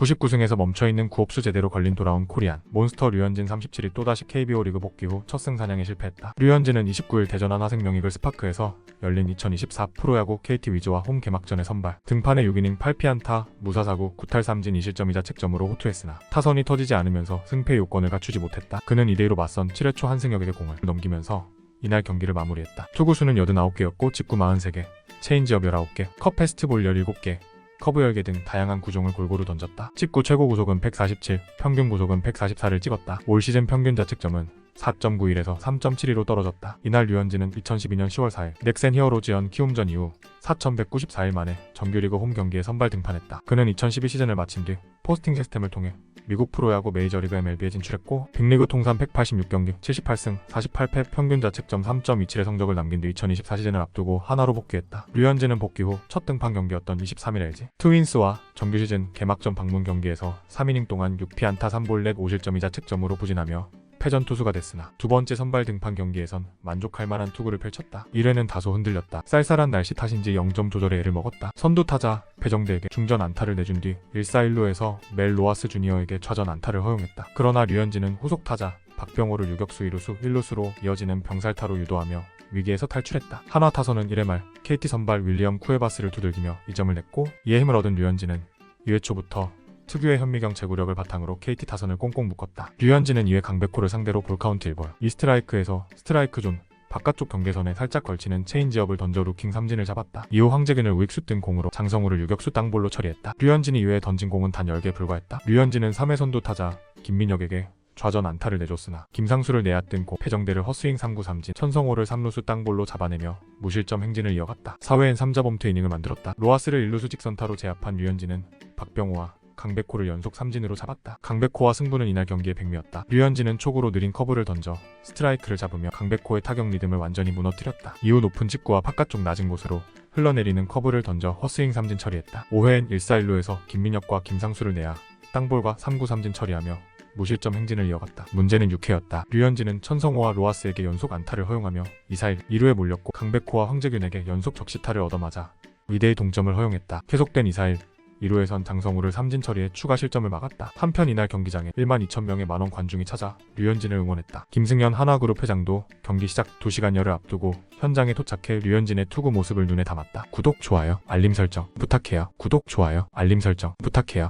99승에서 멈춰있는 구업수 제대로 걸린 돌아온 코리안 몬스터 류현진 37이 또다시 KBO 리그 복귀 후 첫 승사냥에 실패했다. 류현진은 29일 대전 하나생명이글 스파크에서 열린 2024 프로야구 KT 위즈와 홈 개막전에 선발 등판에 6이닝 8피안타 무사사구 9탈 3진 2실점 이자 책점으로 호투했으나 타선이 터지지 않으면서 승패 요건을 갖추지 못했다. 그는 2대2로 맞선 7회 초 한승혁에게 공을 넘기면서 이날 경기를 마무리했다. 투구수는 89개였고 직구 43개, 체인지업 19개, 컵 페스트볼 17개, 커브 열개 등 다양한 구종을 골고루 던졌다. 직구 최고 구속은 147, 평균 구속은 144를 찍었다. 올 시즌 평균 자책점은 4.91에서 3.72로 떨어졌다. 이날 류현진은 2012년 10월 4일 넥센 히어로즈연 키움전 이후 4,194일 만에 정규리그 홈 경기에 선발 등판했다. 그는 2012 시즌을 마친 뒤 포스팅 시스템을 통해 미국 프로야구 메이저리그 MLB에 진출했고 빅리그 통산 186경기 78승 48패 평균 자책점 3.27의 성적을 남긴 뒤 2024 시즌을 앞두고 하나로 복귀했다. 류현진은 복귀 후 첫 등판 경기였던 23일 LG 트윈스와 정규 시즌 개막전 방문 경기에서 3이닝 동안 6피 안타 3볼넷 5실점 이자책점으로 부진하며 패전 투수가 됐으나 두 번째 선발 등판 경기에선 만족할 만한 투구를 펼쳤다. 1회는 다소 흔들렸다. 쌀쌀한 날씨 탓인지 0점 조절에 애를 먹었다. 선두 타자 배정대에게 중전 안타를 내준 뒤 1사1루에서 멜 로아스 주니어에게 좌전 안타를 허용했다. 그러나 류현진은 후속 타자 박병호를 유격수 2루수 1루수로 이어지는 병살타로 유도하며 위기에서 탈출했다. 한화 타선은 1회 말 KT 선발 윌리엄 쿠에바스를 두들기며 2점을 냈고 이에 힘을 얻은 류현진은 2회 초부터 특유의 현미경 제구력을 바탕으로 KT 타선을 꽁꽁 묶었다. 류현진은 2회 강백호를 상대로 볼카운트 1볼, 이스트라이크에서 스트라이크 존 바깥쪽 경계선에 살짝 걸치는 체인지업을 던져 루킹 삼진을 잡았다. 이후 황재균을 우익수 뜬 공으로 장성우를 유격수 땅볼로 처리했다. 류현진이 이후에 던진 공은 단 10개에 불과했다. 류현진은 3회 선두 타자 김민혁에게 좌전 안타를 내줬으나 김상수를 내야뜬 공 패정대를 헛스윙 3구 삼진 천성호를 3루수 땅볼로 잡아내며 무실점 행진을 이어갔다. 4회엔 3자 범퇴 이닝을 만들었다. 로하스를 1루수 직선타로 제압한 류현진은 박병호와 강백호를 연속 삼진으로 잡았다. 강백호와 승부는 이날 경기의 백미였다. 류현진은 초구로 느린 커브를 던져 스트라이크를 잡으며 강백호의 타격 리듬을 완전히 무너뜨렸다. 이후 높은 직구와 바깥쪽 낮은 곳으로 흘러내리는 커브를 던져 헛스윙 삼진 처리했다. 5회엔 1사1루에서 김민혁과 김상수를 내야 땅볼과 3구 삼진 처리하며 무실점 행진을 이어갔다. 문제는 6회였다. 류현진은 천성호와 로하스에게 연속 안타를 허용하며 2사1 2루에 몰렸고 강백호와 황재균에게 연속 적시타를 얻어맞아 위대의 동점을 허용했다. 계속된 2사 1 2루에선 장성우를 삼진 처리해 추가 실점을 막았다. 한편 이날 경기장에 1만 2천 명의 만원 관중이 찾아 류현진을 응원했다. 김승현 한화그룹 회장도 경기 시작 2시간여를 앞두고 현장에 도착해 류현진의 투구 모습을 눈에 담았다. 구독, 좋아요, 알림 설정 부탁해요. 구독, 좋아요, 알림 설정 부탁해요.